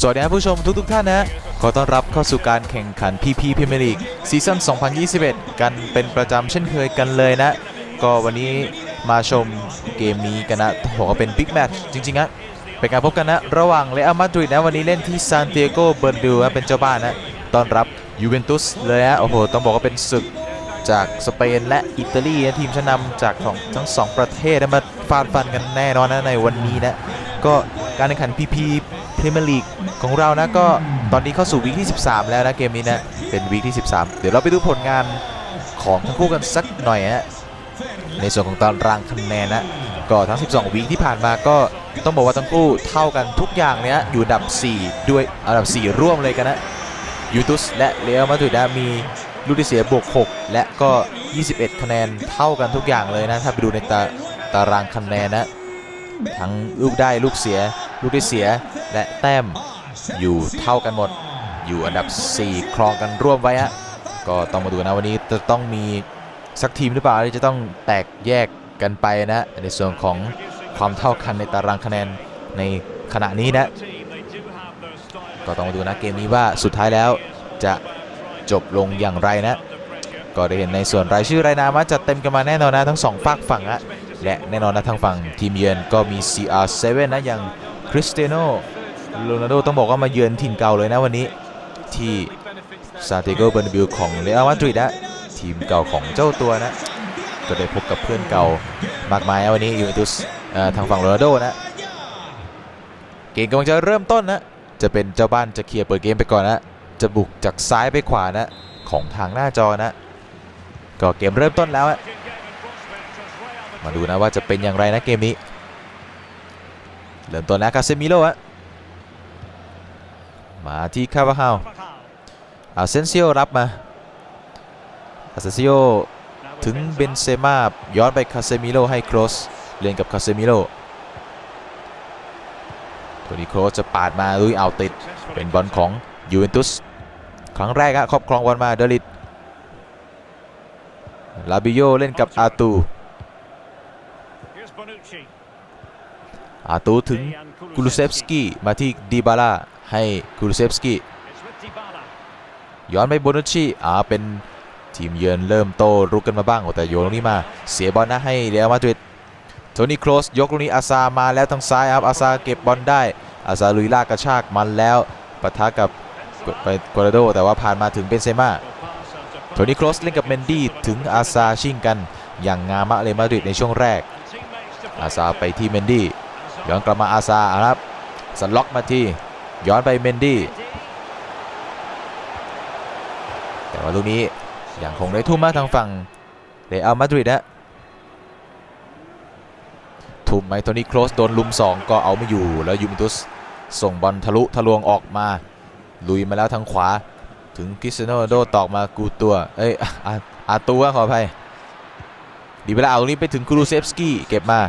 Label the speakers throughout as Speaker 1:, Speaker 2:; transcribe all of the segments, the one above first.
Speaker 1: สวัสดีครับผู้ชมทุกทท่านนะ ขอต้อนรับเข้าสู่การแข่งขัน PP Premier League ซีซั่น 2021 กันเป็นประจำเช่นเคยกันเลยนะ ก็วันนี้มาชมเกมนี้กันนะต้องบอกว่าเป็นบิ๊กแมตช์จริงๆนะเป็นการพบกันนะ ระหว่างเรอัลมาดริดนะ วันนี้เล่นที่ซานติเอโกเบอร์ดูนะเป็นเจ้าบ้านนะ ต้อนรับยูเวนตุสเลยนะ โอ้โห ต้องบอกว่าเป็นศึกจากสเปนและอิตาลีนะทีมชั้นนำจากของทั้งสองประเทศนะมาฟาดฟันกันแน่นอนนะในวันนี้นะ ก็การแข่งขัน PP พรีเมียร์ลีกของเรานะก็ตอนนี้เข้าสู่วีคที่ 13 แล้วนะเกมนี้นะเป็นวีคที่ 13 เดี๋ยวเราไปดูผลงานของทั้งคู่กันสักหน่อยนะในส่วนของตารางคะแนนนะก็ทั้ง 12 วีคที่ผ่านมาก็ต้องบอกว่าทั้งคู่เท่ากันทุกอย่างเลยนะอยู่อันดับ 4 ด้วยอันดับ 4 ร่วมเลยกันนะยูตุสและเรอัลมาดริดนะมีลูกที่เสียบวก 6 และก็ 21 คะแนนเท่ากันทุกอย่างเลยนะ ถ้าไปดูในตาตารางคะแนนนะ ทั้งลูกได้ลูกเสีย ลูกที่เสียและแต้มอยู่เท่ากันหมด อยู่อันดับ 4 ครองกันร่วมไว้ฮะก็ต้องมาดูนะวันนี้จะต้องมีสักทีมหรือเปล่าที่จะต้องแตกแยกกันไปนะในส่วนของความเท่ากันในตารางคะแนนในขณะนี้นะ ก็ต้องมาดูนะเกมนี้ว่าสุดท้ายแล้วจะจบลงอย่างไรนะ ก็ได้เห็นในส่วนรายชื่อรายนามว่าจะเต็มกันมาแน่นอนนะทั้งสองฝากฝั่งอะ และแน่นอนนะทางฝั่งทีมเยือนก็มี CR7 นะอย่างคริสเตียโนโรนัลโดต้องบอกว่ามาเยือนถิ่นเก่าเลยนะวันนี้ ที่ซานติโกเบอร์นบิวของเรอัลมาดริดนะทีมเก่าของเจ้าตัวนะ ก็ได้พบกับเพื่อนเก่ามากมายวันนี้ยูเวนตุสทางฝั่งโรนัลโดนะเกมกำลังจะเริ่มต้นนะจะเป็นเจ้าบ้านจะเคลียร์เปิดเกมไปก่อนนะจะบุกจากซ้ายไปขวานะของทางหน้าจอนะ ก็เกมเริ่มต้นแล้วอะ มาดูนะว่าจะเป็นอย่างไรนะเกมนี้ เริ่มต้นแล้วคาเซมิโร่อะมาที่คาวาฮาอาเซนซิโอรับมาอาเซนซิโอถึงเบนเซม่าย้อนไปคาเซมิโร่ให้โครสเล่นกับคาเซมิโร่โทนี่โครสจะปาดมาลุยเอาติด เป็นบอลของยูเวนตุสครั้งแรกอะครอบครองบอลมาเดลิตลาบิโยเล่นกับอาตู อาตูถึงกุลูเซฟสกี้มาที่ดีบาล่าให้กุลูเซฟสกี้ย้อนไปโบนุชชีอ่าเป็นทีมเยือนเริ่มโตรุกกันมาบ้างแต่โยนตรงนี้มา เสียบอลนะให้เรอัลมาดริดโทนี่โครสยกตรงนี้อาซามาแล้วทางซ้ายครับอาซาเก็บบอลได้อาซาลุยลากกระชากมันแล้วปะทะกับไปกวาโด แต่ว่าผ่านมาถึงเบนเซม่าโทนี่โครสเล่นกับเมนดี้ถึงอาซาชิงกัน อย่างงามมะเลยมาดริดในช่วงแรก อาซาไปที่เมนดี้ ย้อนกลับมาอาซาครับสล็อกมาที่ย้อนไปเมนดี้แต่ว่าลูกนี้ยังคงได้ทุ่มมากทางฝั่งเรอัลมาดริดนะทุ่มไหมโทนี่โครสโดนลุม 2 ก็เอาไม่อยู่แล้วยูเวนตุสส่งบอลทะลุทะลวงออกมา ลุยมาแล้วทางขวา ถึงคริสเตโนโดตอกมากูตัว เอ้ยอาอาตัวขออภัยดีเวลาเอานี้ไปถึงคูรูเซฟสกี้เก็บมา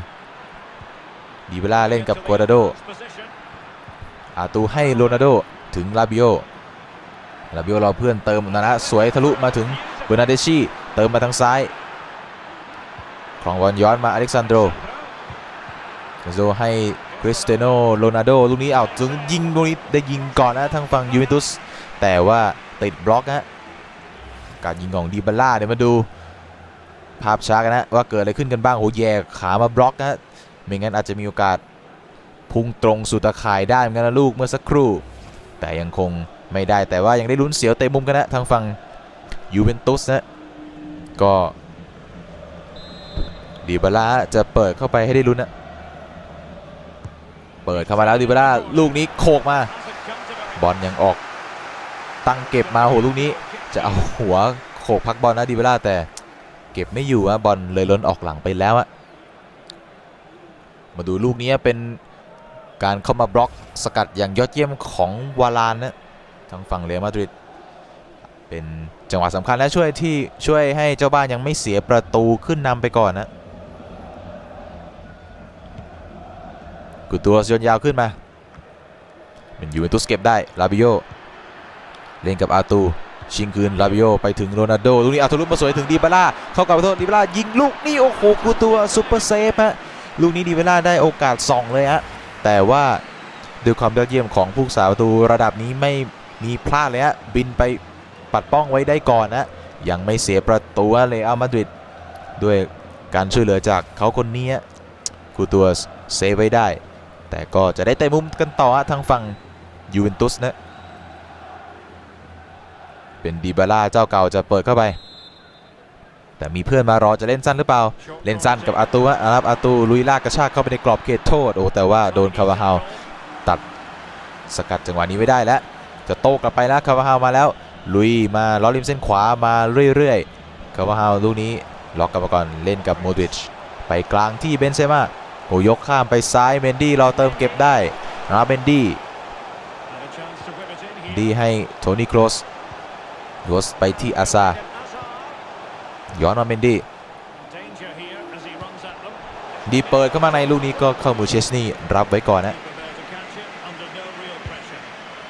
Speaker 1: ดีเวลาเล่นกับกัวดาโดอาตูให้โรนัลโดถึงลาบิโอลาบิโอรอเพื่อนเติมนะนะสวยทะลุมาถึงเบอร์นาเดชีเติมมาทางซ้ายของบอลย้อนมาอเล็กซานโดรโซให้คริสเตโนโรนัลโดลูกนี้เอาถึงยิงลูกนี้ได้ยิงก่อนนะทางฝั่งยูเวนตุสแต่ว่าติดบล็อกฮะการยิงของดีบาล่าเดี๋ยวมาดู ภาพช้ากันนะว่าเกิดอะไรขึ้นกันบ้างโหแย่ขามาบล็อกนะ ไม่งั้นอาจจะมีโอกาสพุ่งตรงสู่ตะข่ายได้เหมือนกันนะลูกเมื่อสักครู่ แต่ยังคงไม่ได้แต่ว่ายังได้ลุ้นเสียวเตะมุมกันนะทางฝั่งยูเวนตุสนะก็ดีบาล่าจะเปิดเข้าไปให้ได้ลุ้นนะเปิดเข้ามาแล้วดีบาล่าลูกนี้โคกมา บอลยังออก ตั้งเก็บมาโหลูกนี้ จะเอาหัวโขกพักบอลนะดีเวล่าแต่ เก็บไม่อยู่อะบอลเลยล้นออกหลังไปแล้วอะ มาดูลูกนี้เป็นการเข้ามาบล็อกสกัดอย่างยอดเยี่ยมของวาลานนะทางฝั่งเรอัลมาดริดเป็นจังหวะสำคัญและช่วยที่ช่วยให้เจ้าบ้านยังไม่เสียประตูขึ้นนำไปก่อนนะกุตัวโยนยาวขึ้นมาเป็นยูเวนตุสเก็บได้ลาบิโอเล่นกับอาตูชิงคืนลาบิโอไปถึงโรนัลโดลูกนี้อาตูลุมาสวยถึงดีบาล่าเข้ากับโทษดีบาล่ายิงลูกนี่โอ้โหกูตัวซุปเปอร์เซฟฮะ ลูกนี้ดีบาล่าได้โอกาสส่องเลยฮะแต่ว่าด้วยความยอดเยี่ยมของผู้สาประตูระดับนี้ไม่มีพลาดเลยฮะบินไปปัดป้องไว้ได้ก่อนนะยังไม่เสียประตูเลยอัลมาดริดด้วยการช่วยเหลือจากเขาคนนี้ฮะกูตัวเซฟไว้ได้ แต่ก็จะได้เตะมุมกันต่อฮะทางฝั่งยูเวนตุสนะเป็นดีบาร่าเจ้าเก่าจะเปิดเข้าไป แต่มีเพื่อนมารอจะเล่นสั้นหรือเปล่า เล่นสั้นกับอาตูฮะนะครับอาตูลุยลากกระชากเข้าไปในกรอบเขตโทษโอ้แต่ว่าโดนคาวาฮาวตัดสกัดจังหวะนี้ไว้ได้แล้ว จะโต้กลับไปแล้วคาวาฮาวมาแล้ว ลุยมาล้อริมเส้นขวามาเรื่อยๆคาวาฮาวลูกนี้ล็อกกลับมาก่อนเล่นกับโมดริชไปกลางที่เบนเซม่าโอ้ยกข้ามไปซ้ายเมนดี้รอเติมเก็บได้นะครับเมนดี้ดีให้โทนี่โครสโรสไปที่อาซา ย้อนมาเมนดี้ดีเปิดเข้ามาในลูกนี้ก็เข้ามูเชสนี่รับไว้ก่อนนะ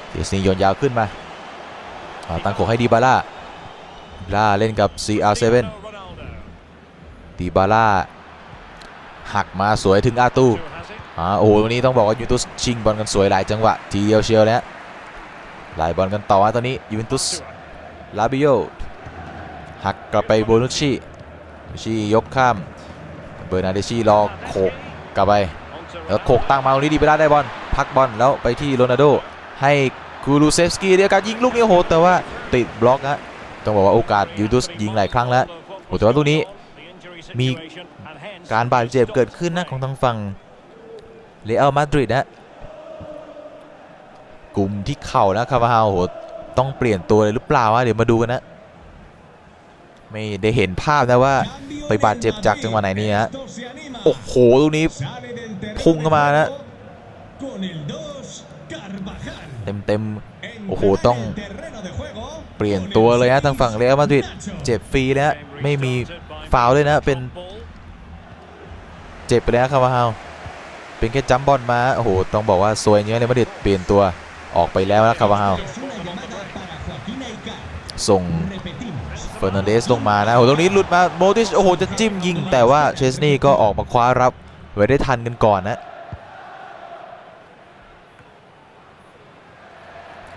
Speaker 1: เชสนี่โยนยาวขึ้นมาาตั้งโขให้ดีบาร่าด่าเล่นกับ CR7 ดีบาร่าหักมาสวยถึงอาตูอ่าโอ้โหวันนี้ต้องบอกว่ายูเวนตุสชิงบอลกันสวยหลายจังหวะทีเดียวเชียวนะฮะไล่บอลกันต่อตอนนี้ยูเวนตุสลาบิโอ หักกลับไปโบนุชชีโบนุชชียกข้าม เบอร์นาเดชีรอโขกกลับไป แล้วโขกตั้งมาตรงนี้ดีไปได้ได้บอลพักบอลแล้วไปที่โรนัลโด ให้กูรูเซฟสกี้เดียวกันยิงลูกนี้โหดแต่ว่าติดบล็อกนะต้องบอกว่าโอกาสยูดุสยิงหลายครั้งแล้วโหแต่ว่าลูกนี้มีการบาดเจ็บเกิดขึ้นนะของทางฝั่งเรอัลมาดริดนะกลุ่มที่เข่านะคาร์วาฮาวโหต้องเปลี่ยนตัวเลยหรือเปล่าวะเดี๋ยวมาดูกันนะ ไม่ได้เห็นภาพนะว่าไปบาดเจ็บจากจังหวะไหนนี่ฮะโอ้โหลูกนี้พุ่งเข้ามานะเต็มเต็มๆโอ้โหต้องเปลี่ยนตัวเลยฮะทางฝั่งเรอัลมาดริดเจ็บฟรีเลยฮะไม่มีฟาวล์ด้วยนะเป็นเจ็บไปแล้วคาร์วาฮาวเป็นแค่จัมบอลมาโอ้โหต้องบอกว่าซวยเยอะเลยมาดริดเปลี่ยนตัวออกไปแล้วนะคาร์วาฮาวส่ง เฟอร์นันเดสลงมานะโอ้โหตรงนี้หลุดมาโมติชโอ้โหจะจิ้มยิง แต่ว่าเชสนี่ก็ออกมาคว้ารับไว้ได้ทันกันก่อนนะ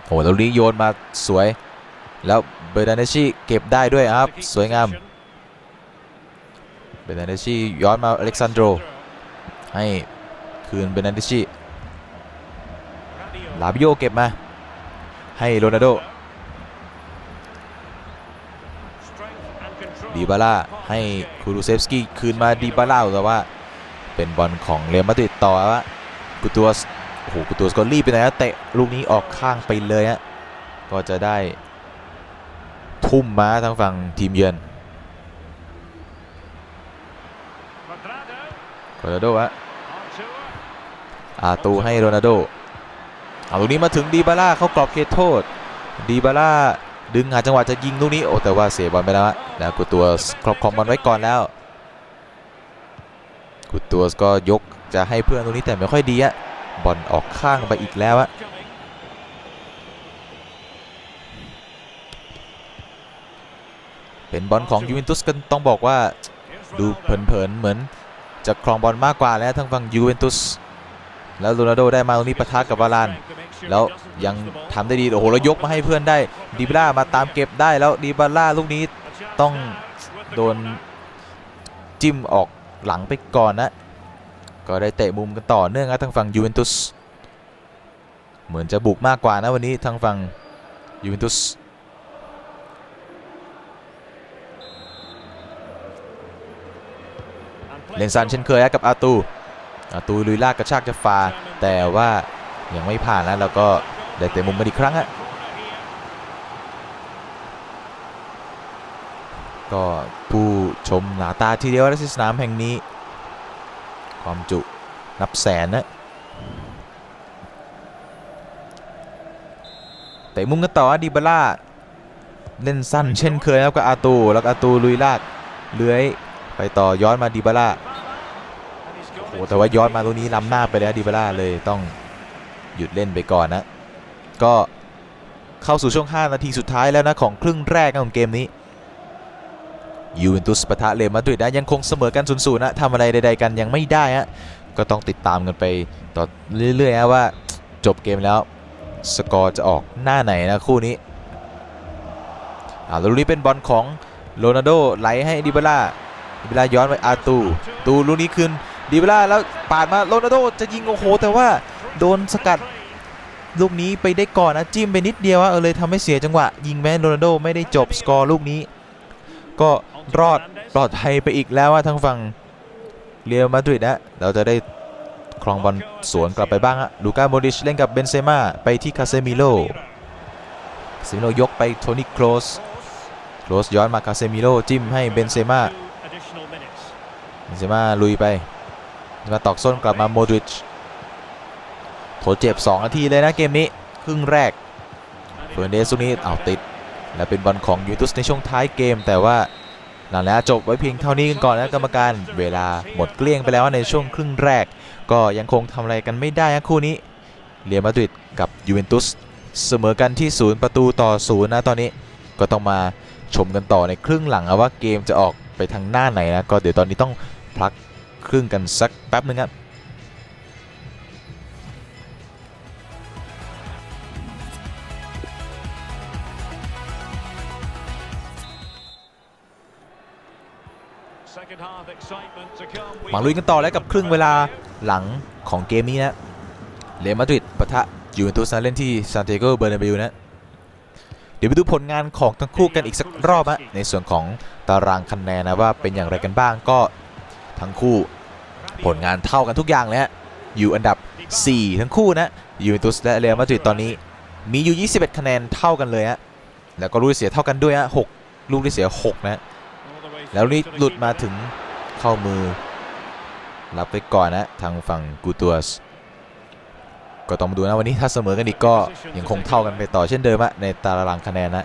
Speaker 1: โอ้โหตรงนี้โยนมาสวย แล้วเบอร์ดานชีเก็บได้ด้วยครับ สวยงามเบอร์ดานชีย้อนมาอเล็กซานโดรให้คืนเบอร์ดานเนชีลาบิโยเก็บมาให้โรนัลโด ดีบาร่าให้คูรูเซฟสกี้คืนมาดีบาร่าแต่ว่าเป็นบอลของเรอัลมาดริดต่อว่ากูตัวสโอ้โหกูตัวสก็รีบไปไหนนะเตะลูกนี้ออกข้างไปเลยฮะก็จะได้ทุ่มมาทางฝั่งทีมเยือนโรนัลโดฮะอาตูให้โรนัลโดเอาลูกนี้มาถึงดีบาร่าเข้ากรอบเขตโทษดีบาร่า ดึงหาจังหวะจะยิงลูกนี้โอ้แต่ว่าเสียบอลไปแล้วฮะกูตัวครอบครองบอลไว้ก่อนแล้วกูตัวก็ยกจะให้เพื่อนตรงนี้แต่ไม่ค่อยดีอะบอลออกข้างไปอีกแล้วอะเป็นบอลของยูเวนตุสกันต้องบอกว่าดูเผินๆเหมือนจะครองบอลมากกว่าแล้วทางฝั่งยูเวนตุสแล้วโรนัลโดได้มาตรงนี้ปะทะกับวาราน แล้วยังทำได้ดีโอ้โหแล้วยกมาให้เพื่อนได้ดีบาร่ามาตามเก็บได้แล้วดีบาร่าลูกนี้ต้องโดนจิ้มออกหลังไปก่อนนะ ก็ได้เตะมุมกันต่อเนื่องนะทางฝั่งยูเวนตุสเหมือนจะบุกมากกว่านะวันนี้ทางฝั่งยูเวนตุสเลนซันเช่นเคยกับอาตูอาตูลุยลากกระชากจะฟาแต่ว่า ยังไม่ผ่านนะแล้วก็ได้เตะมุมกันอีกครั้งฮะก็ผู้ชมหนาตาทีเดียวนะที่สนามแห่งนี้ ความจุนับแสนนะเตะมุมกันต่อดีบาร่าเล่นสั้นเช่นเคยแล้วก็อาตู แล้วอาตูลุยลากเลื้อยไปต่อย้อนมาดีบาร่าโอ้แต่ว่าย้อนมาตรงนี้ล้ำหน้าไปแล้วดีบาร่าเลยต้อง หยุดเล่นไปก่อนนะ ก็เข้าสู่ช่วง 5 นาทีสุดท้ายแล้วนะ ของครึ่งแรกของเกมนี้ยูเวนตุสปะทะเรอัลมาดริดนะยังคงเสมอกัน0ูนย์นนะทำอะไรใดๆกันยังไม่ได้ฮะก็ต้องติดตามกันไปต่อเรื่อยๆฮะว่าจบเกมแล้วสกอร์จะออกหน้าไหนนะคู่นี้อ่าลูนี้เป็นบอลของโรนัลโดไหลให้ดิบาลาดิบาลาย้อนไปอาตูตูลูนี้คืนดิบาลาแล้วปาดมาโรนัลโดจะยิงโอ้โห แต่ว่า โดนสกัดลูกนี้ไปได้ก่อนนะจิ้มไปนิดเดียวอะเออเลยทำให้เสียจังหวะ ยิงแม้โรนัลโดไม่ได้จบสกอร์ลูกนี้ ก็รอดปลอดภัยไปอีกแล้วว่าทางฝั่งเรอัลมาดริดนะเราจะได้ครองบอลสวนกลับไปบ้างอะลูก้าโมดิชเล่นกับเบนเซม่าไปที่คาเซมิโลคาเซมิโลยกไปโทนี่โคลสโคลสย้อนมาคาเซมิโลจิ้มให้เบนเซม่าเบนเซม่าลุยไปมาตอกส้นกลับมาโมดริช โถเจ็บ 2 นาทีเลยนะเกมนี้ ครึ่งแรกเฟอร์นันเดสลูกนี้เอาติด และเป็นบอลของยูเวนตุสในช่วงท้ายเกม แต่ว่านั่นแหละจบไว้เพียงเท่านี้กันก่อนนะกรรมการ เวลาหมดเกลี้ยงไปแล้วในช่วงครึ่งแรก ก็ยังคงทำอะไรกันไม่ได้นะคู่นี้เรอัลมาดริดกับยูเวนตุสเสมอกันที่ศูนย์ประตูต่อศูนย์นะตอนนี้ก็ต้องมาชมกันต่อในครึ่งหลังว่าเกมจะออกไปทางหน้าไหนนะก็เดี๋ยวตอนนี้ต้องพักครึ่งกันสักแป๊บนึงครับ มาลุยกันต่อแล้วกับครึ่งเวลาหลังของเกมนี้นะเรอัลมาดริดปะทะยูเวนตุสนะเล่นที่ซานเตโกเบอร์นาเบลนะเดี๋ยวไปดูผลงานของทั้งคู่กันอีกสักรอบอะในส่วนของตารางคะแนนนะว่าเป็นอย่างไรกันบ้างก็ทั้งคู่ผลงานเท่ากันทุกอย่างเลยฮะอยู่อันดับ 4 ทั้งคู่นะยูเวนตุสและเรอัลมาดริดตอนนี้มีอยู่ 21 คะแนนเท่ากันเลยฮะแล้วก็ลูกที่เสียเท่ากันด้วยฮะ6ลูกที่เสีย 6 นะ แล้วนี่หลุดมาถึงเข้ามือ รับไปก่อนนะทางฝั่งกูตัวสก็ต้องมาดูนะวันนี้ถ้าเสมอกันอีกก็ยังคงเท่ากันไปต่อเช่นเดิมอะในตารางคะแนนนะ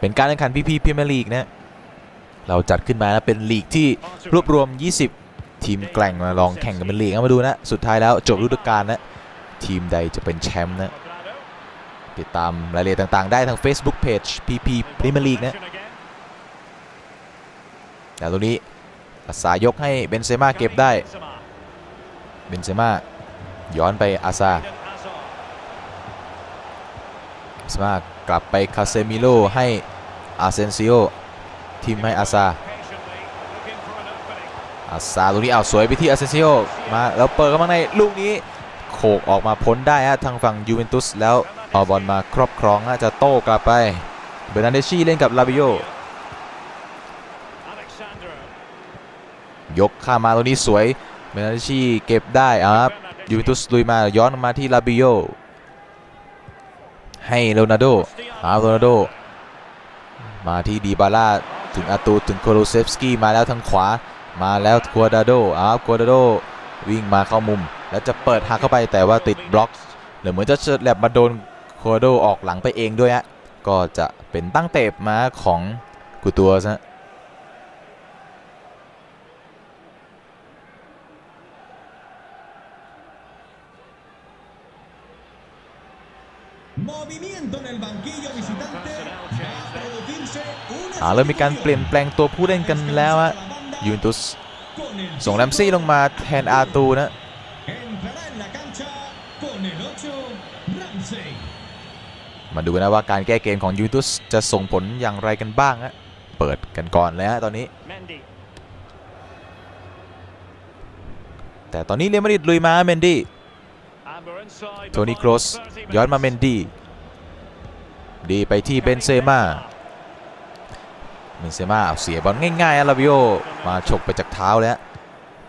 Speaker 1: เป็นการแข่งขันพีพีพรีเมียร์ลีกนะเราจัดขึ้นมานะเป็นลีกที่รวบรวม 20 ทีมแกร่งมาลองแข่งกันเป็นลีกมาดูนะสุดท้ายแล้วจบฤดูกาลนะทีมใดจะเป็นแชมป์นะติดตามรายละเอียดต่างๆ ได้ทาง Facebook Page PP Premier League นะแต่ตรงนี้อาสายกให้เบนเซม่าเก็บได้ บนเซม่าย้อนไปอาซา
Speaker 2: Eden Hazard.
Speaker 1: เบนเซม่ากลับไปคาเซมิโลให้อาเซนซิโอทีมให้อาซาอาซาลูกนี้เอาสวยไปที่อาเซนซิโอมาแล้วเปิดเข้ามาในลูกนี้โขกออกมาพ้นได้ฮะทางฝั่งยูเวนตุสแล้วเอาบอลมาครอบครองน่าจะโต้กลับไปเบอร์นันเดชีเล่นกับลาบิโยยกข้ามมาตรงนี้สวย เบอร์นันเดชีเก็บได้อะครับยูเวนตุสลุยมาย้อนมาที่ลาบิโยให้โรนัลโด
Speaker 2: Cristiano.
Speaker 1: อาโรนัลโดมาที่ดีบาร่าถึงอาตูถึงโคโลเซฟสกี้มาแล้วทางขวามาแล้วกัวดาโดอ้าวกัวดาโดวิ่งมาเข้ามุม แล้วจะเปิดหักเข้าไปแต่ว่าติดบล็อกหรือเหมือนจะเฉิดแลบมาโดนกัวดาโดออกหลังไปเองด้วยฮะก็จะเป็นตั้งเตะมาของกูตัวซะ
Speaker 3: Movimiento en el banquillo visitante.
Speaker 2: Personnel
Speaker 3: Va
Speaker 2: change
Speaker 3: a
Speaker 2: there.
Speaker 3: producirse una
Speaker 1: อ่าเริ่มมีการเปลี่ยนแปลงตัวผู้เล่นกันแล้วฮะยูเวนตุส
Speaker 3: con el
Speaker 1: ส่งแรมซี่ลงมาแทนอาตูนะ
Speaker 3: entrará en la cancha con el 8 Ramsey.
Speaker 1: มาดูนะว่าการแก้เกมของยูเวนตุสจะส่งผลอย่างไรกันบ้างฮะเปิดกันก่อนเลยฮะตอนนี้
Speaker 2: Mendy.
Speaker 1: แต่ตอนนี้เรอัลมาดริดลุยมาเมนดี้
Speaker 2: And we're inside
Speaker 1: โทนี่โครสย้อนมาเมนดี้ดีไปที่เบนเซม่าเบนเซม่าเสียบอลง่ายๆอะลาบิโอมาฉกไปจากเท้าแล้ว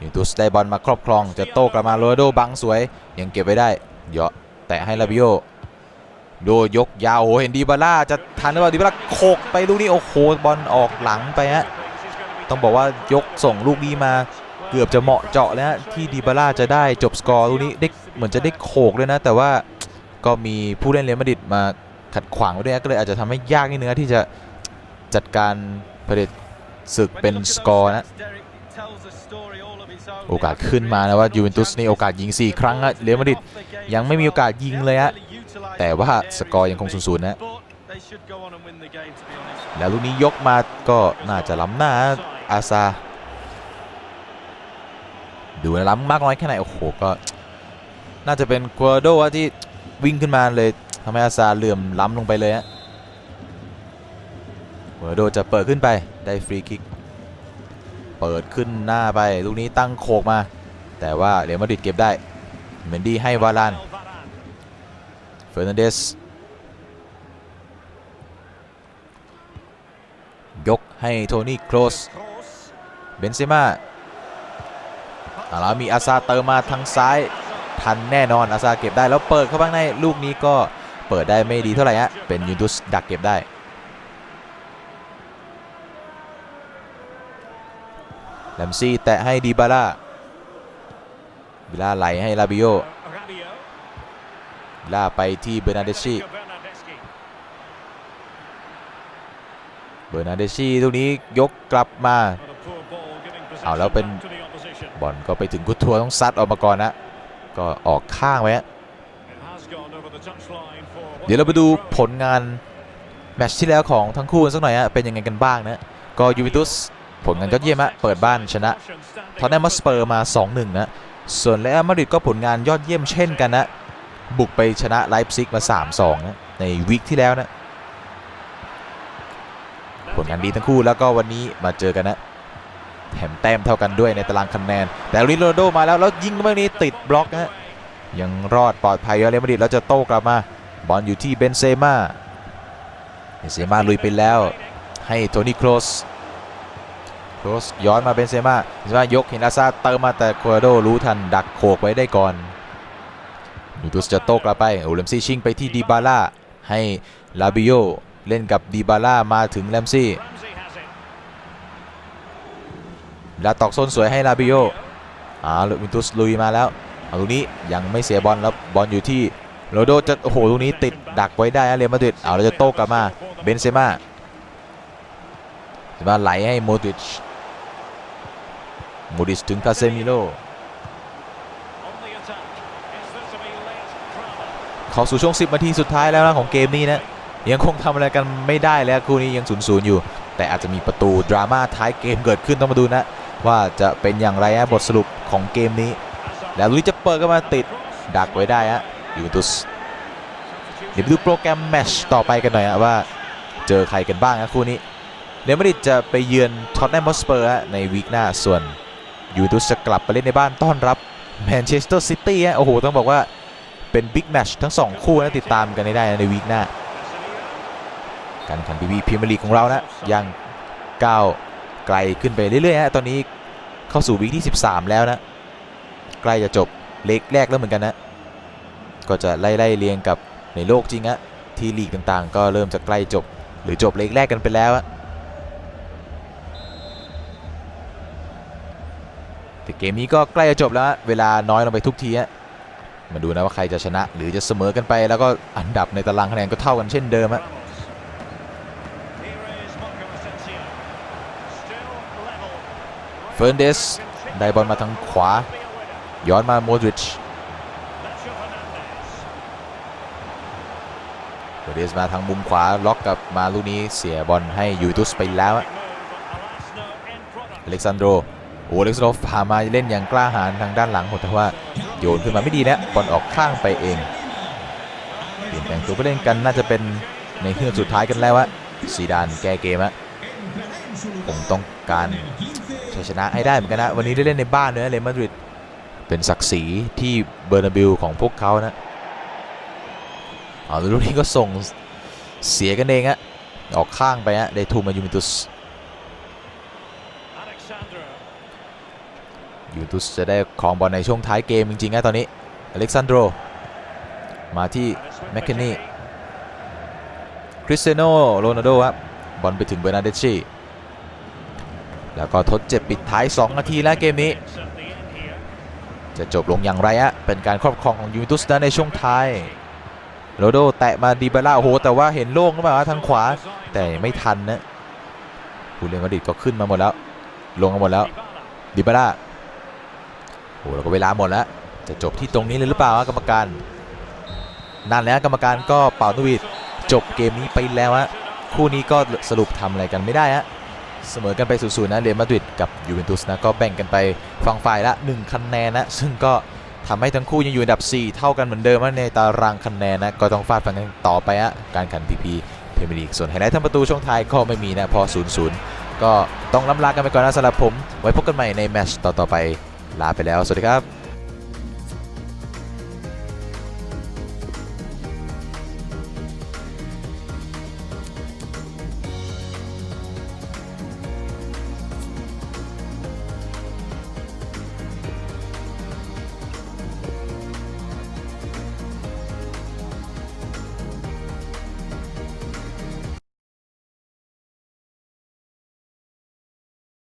Speaker 1: ยูตุสได้บอลมาครอบครองจะโต้กลับมาโรนโดบังสวย ยังเก็บไว้ได้เยาะแตะให้ลาบิโอโดยกยาวโอ้โหเห็นดีบาร่าจะทันหรือเปล่าดีบาร่าโขกไปลูกนี้โอ้โหบอลออกหลังไปฮะต้องบอกว่ายกส่งลูกนี้มา เกือบจะเหมาะเจาะแล้วฮะที่ดีบาร่าจะได้จบสกอร์ลูกนี้ได้เหมือนจะได้โขกด้วยนะ แต่ว่าก็มีผู้เล่นเรอัลมาดริดมาขัดขวางไว้ด้วยก็เลยอาจจะทำให้ยากนิดนึงที่จะจัดการเผด็จศึกเป็นสกอร์นะโอกาสขึ้นมานะว่ายูเวนตุสนี่โอกาสยิง 4 ครั้งอะเรอัลมาดริดยังไม่มีโอกาสยิงเลยฮะแต่ว่าสกอร์ยังคงศูนย์นะแล้วลูกนี้ยกมาก็น่าจะล้ำหน้าอาซา ดูนะล้ำมากน้อยแค่ไหน โอ้โห ก็ น่าจะเป็นกัวโดว่าที่วิ่งขึ้นมาเลยทำให้อาซาเหลื่อมล้ำลงไปเลยฮะโรนัลโดจะเปิดขึ้นไปได้ฟรีคิก เปิดขึ้นหน้าไป ลูกนี้ตั้งโคกมา แต่ว่าเรอัลมาดริดเก็บได้เมนดี้ให้วาลานเฟอร์นันเดสยกให้โทนี่โครสเบนเซม่า แล้วมีอาซาเติมมาทางซ้ายทันแน่นอนอาซาเก็บได้แล้วเปิดเข้าข้างในลูกนี้ก็เปิดได้ไม่ดีเท่าไหร่ฮะเป็นยูนดุสดักเก็บได้ แลมซี่แตะให้ดีบาร่าวิล่าไหลให้ลาบิโอวิล่าไปที่เบอร์นาเดชีเบอร์นาเดชีลูกนี้ยกกลับมาเอาแล้วเป็น บอลก็ไปถึงกุดทัวร์ต้องซัดออกมาก่อนนะ ก็ออกข้างไว้ฮะเดี๋ยวเราไปดูผลงานแมตช์ที่แล้วของทั้งคู่กันสักหน่อยฮะเป็นยังไงกันบ้างนะก็ยูเวนตุสผลงานยอดเยี่ยมฮะเปิดบ้านชนะทอนแนมมอสเปอร์มา 2-1 นะ ส่วนเรอัลมาดริดก็ผลงานยอดเยี่ยมเช่นกันนะ บุกไปชนะไลป์ซิกมา 3-2 นะ ในวีคที่แล้วนะ ผลงานดีทั้งคู่แล้วก็วันนี้มาเจอกันนะ แถมแต้มเท่ากันด้วยในตารางคะแนน แต่ลิโรนัลโดมาแล้ว แล้วยิงเมื่อนี้ติดบล็อกนะยังรอดปลอดภัยเรอัลมาดริดแล้วจะโต้กลับมา บอลอยู่ที่เบนเซม่าเบนเซม่าลุยไปแล้ว ให้โทนี่โครสโครสย้อนมาเบนเซม่าเบนเซม่ายกเห็นาซาเติมมาแต่โคราโดรู้ทันดักโขกไว้ได้ก่อนยูตุสจะโต้กลับไปโอเลมซี่ชิงไปที่ดีบาร่าให้ลาบิโอเล่นกับดีบาร่ามาถึงแลมซี่ แลาตอกโซนสวยให้ลาบิโออ่าลูมินตุสลุยมาแล้วเอาลูกนี้ยังไม่เสียบอลแล้วบอลอยู่ที่โรโดจะโอ้โหลูกนี้ติดดักไว้ได้เรอัลมาดริดเอาเราจะโต้กลับมาเบนเซม่าจะมาไหลให้โมดริชโมดริชถึงคาเซมิโลเข้าสู่ช่วง 10นาทีสุดท้ายแล้วนะของเกมนี้นะยังคงทำอะไรกันไม่ได้แล้วคู่นี้ยัง0ูนย์อยู่ แต่อาจจะมีประตูดราม่าท้ายเกมเกิดขึ้นต้องมาดูนะ ว่าจะเป็นอย่างไรนะบทสรุปของเกมนี้ แล้วลุยจะเปิดก็มาติดดักไว้ได้ฮะยูเวนตุสเดี๋ยวไปดูโปรแกรมแมชต่อไปกันหน่อยฮะว่าเจอใครกันบ้างนะคู่นี้เรอัลมาดริดจะไปเยือนท็อตแนมฮอสเปอร์ในวีคหน้าส่วนยูเวนตุสจะกลับไปเล่นในบ้านต้อนรับแมนเชสเตอร์ซิตี้ฮะโอ้โห ต้องบอกว่าเป็นบิ๊กแมชทั้ง 2 คู่นะติดตามกันได้ในวีคหน้าการแข่งขันบีบีพรีเมียร์ลีกของเรานะยังก้าว ไกลขึ้นไปเรื่อยๆฮะตอนนี้เข้าสู่วีคที่ 13 แล้วนะใกล้จะจบเล็กแรกแล้วเหมือนกันนะก็จะไล่ๆเรียงกับในโลกจริงอะที่ลีกต่างๆ ก็เริ่มจะใกล้จบ หรือจบเล็กแรกกันไปแล้วอะแต่เกมนี้ก็ใกล้จะจบแล้ว เวลาน้อยลงไปทุกทีฮะมาดูนะว่าใครจะชนะ หรือจะเสมอกันไป แล้วก็อันดับในตารางคะแนนก็เท่ากันเช่นเดิมฮะ เฟิร์นเดสได้บอลมาทางขวา ย้อนมาโมดริชเฟร์นเดสมาทางมุมขวาล็อกกับมาลูกนี้เสียบอลให้ยูตุสไปแล้วฮะอเล็กซานโดโอ้เล็กซ์โรพามาเล่นอย่างกล้าหาญทางด้านหลังหมดแต่ว่าโยนขึ้นมาไม่ดีนะบอลออกข้างไปเองเปลี่ยนแปลงตัวผู้เล่นกันน่าจะเป็นในเฮือกสุดท้ายกันแล้ววะซีดานแก้เกมอะผมต้องการ ชัยชนะให้ได้เหมือนกันนะ วันนี้ได้เล่นในบ้านเนื้อเรอัลมาดริดเป็นศักดิ์ศรีที่เบอร์นาบิลของพวกเขานะเอาลูกนี้ก็ส่งเสียกันเองอะออกข้างไปฮะได้ทูมายูเวนตุสยูเวนตุสจะได้ครองบอลในช่วงท้ายเกมจริงๆนะตอนนี้อเล็กซานโดรมาที่แมคเคนนี่คริสเตียโนโรนัลโดครับบอลไปถึงเบอร์นาเดชี แล้วก็ทดเจ็บปิดท้าย 2 นาทีแล้วเกมนี้ จะจบลงอย่างไรอะเป็นการครอบครองของยูเวนตุสนะในช่วงท้ายโรโดแตะมาดีบาร่าโอ้โหแต่ว่าเห็นโล่งหรือเปล่าทางขวา แต่ไม่ทันนะผู้เล่นมาดิดก็ขึ้นมาหมดแล้ว ลงมาหมดแล้วดิบาร่าโอ้แล้วก็เวลาหมดแล้วจะจบที่ตรงนี้เลยหรือเปล่ากรรมการนั่นแล้วกรรมการก็เป่านกหวีดจบเกมนี้ไปแล้วฮะคู่นี้ก็สรุปทำอะไรกันไม่ได้ฮะ เสมอกันไปสูๆนะเรอัลมาดริดกับยูเวนตุสนะก็แบ่งกันไปฝั่งฝ่ายละ 1 คะแนนนะ ซึ่งก็ทำให้ทั้งคู่ยังอยู่อันดับ 4 เท่ากันเหมือนเดิมนะในตารางคะแนนนะ ก็ต้องฟาดฟันกันต่อไปอะการแข่งพีพีพรีเมียร์ลีกส่วนไฮไลท์ทั้งประตูช่วงท้ายก็ไม่มีนะพอ0 0ก็ต้องล้ำลากันไปก่อนนะสำหรับผม ไว้พบกันใหม่ในแมตช์ต่อๆไปลาไปแล้ว สวัสดีครับ